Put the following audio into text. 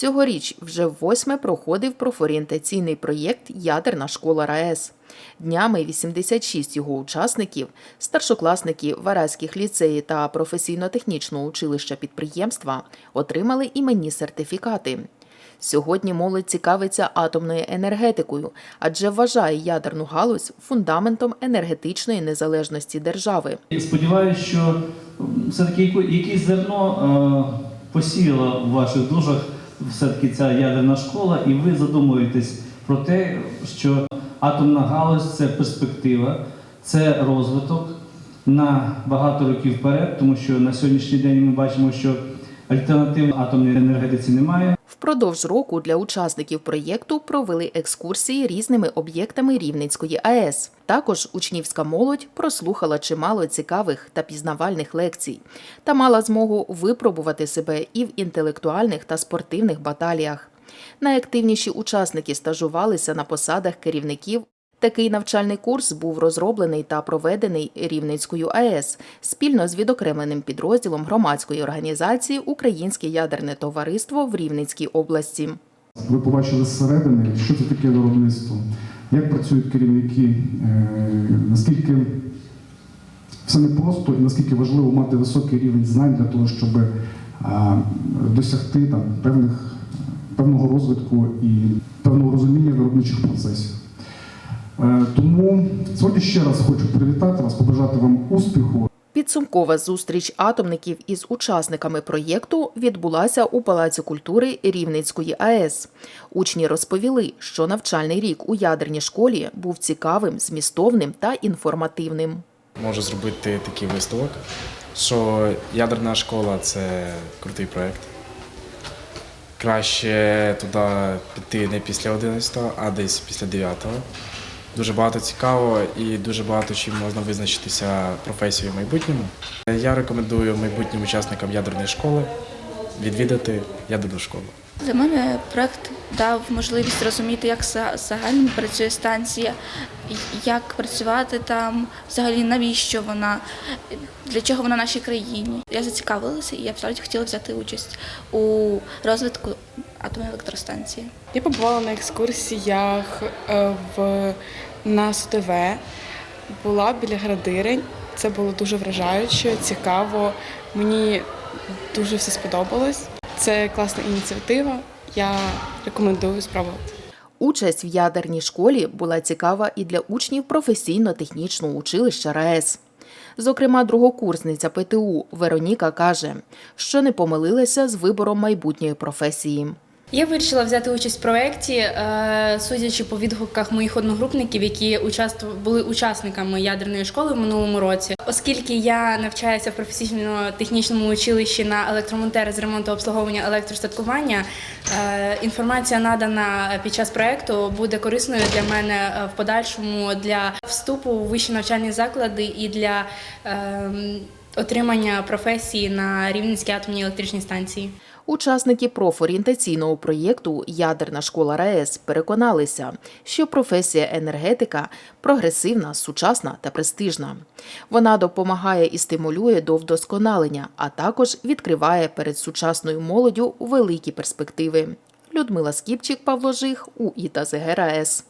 Цьогоріч вже восьме проходив профорієнтаційний проєкт Ядерна школа РаЕС. Днями 86 його учасників, старшокласники Вараських ліцеї та професійно-технічного училища підприємства отримали іменні сертифікати. Сьогодні молодь цікавиться атомною енергетикою, адже вважає ядерну галузь фундаментом енергетичної незалежності держави. І сподіваюся, що все-таки якесь зерно е, посіяла в ваших душах все-таки ця ядерна школа, і ви задумуєтесь про те, що атомна галузь це перспектива, це розвиток на багато років вперед, тому що на сьогоднішній день ми бачимо, що альтернатив атомній енергетиці немає. Впродовж року для учасників проєкту провели екскурсії різними об'єктами Рівненської АЕС. Також учнівська молодь прослухала чимало цікавих та пізнавальних лекцій та мала змогу випробувати себе і в інтелектуальних та спортивних баталіях. Найактивніші учасники стажувалися на посадах керівників. Такий навчальний курс був розроблений та проведений Рівненською АЕС спільно з відокремленим підрозділом громадської організації Українське ядерне товариство в Рівненській області. Ви побачили зсередини, що це таке виробництво, як працюють керівники, е, наскільки все непросто і наскільки важливо мати високий рівень знань для того, щоб е, досягти там, певних, певного розвитку і певного розуміння виробничих процесів. Тому сьогодні ще раз хочу привітати вас, побажати вам успіху. Підсумкова зустріч атомників із учасниками проєкту відбулася у Палаці культури Рівненської АЕС. Учні розповіли, що навчальний рік у ядерній школі був цікавим, змістовним та інформативним. можу зробити такий висновок, що ядерна школа це крутий проєкт. Краще туди піти не після 11, а десь після 9. Дуже багато цікаво і дуже багато чим можна визначитися професією в майбутньому. Я рекомендую майбутнім учасникам ядерної школи відвідати ядерну школу. Для мене проект дав можливість розуміти, як загально працює станція, як працювати там, взагалі навіщо вона, для чого вона нашій країні. Я зацікавилася і я справді хотіла взяти участь у розвитку атомної електростанції. Я побувала на екскурсіях е, в на СТВ, була біля градирень. Це було дуже вражаюче, цікаво. Мені дуже все сподобалось. Це класна ініціатива. Я рекомендую спробувати. Участь в ядерній школі була цікава і для учнів професійно-технічного училища РаЕС. Зокрема, другокурсниця ПТУ Вероніка каже, що не помилилася з вибором майбутньої професії. Я вирішила взяти участь в проєкті, е, судячи по відгуках моїх одногрупників, які були учасниками ядерної школи в минулому році. Оскільки я навчаюся в професійно-технічному училищі на електромонтера з ремонту обслуговування електростаткування, е, інформація надана під час проєкту буде корисною для мене е, в подальшому для вступу у вищі навчальні заклади і для ем, отримання професії на Рівненській атомній електричній станції. Учасники профорієнтаційного проєкту Ядерна школа РаЕС переконалися, що професія енергетика прогресивна, сучасна та престижна. Вона допомагає і стимулює до вдосконалення, а також відкриває перед сучасною молоддю великі перспективи. Людмила Скіпчик, Павло Жих, УІТА ЗГРАЕС.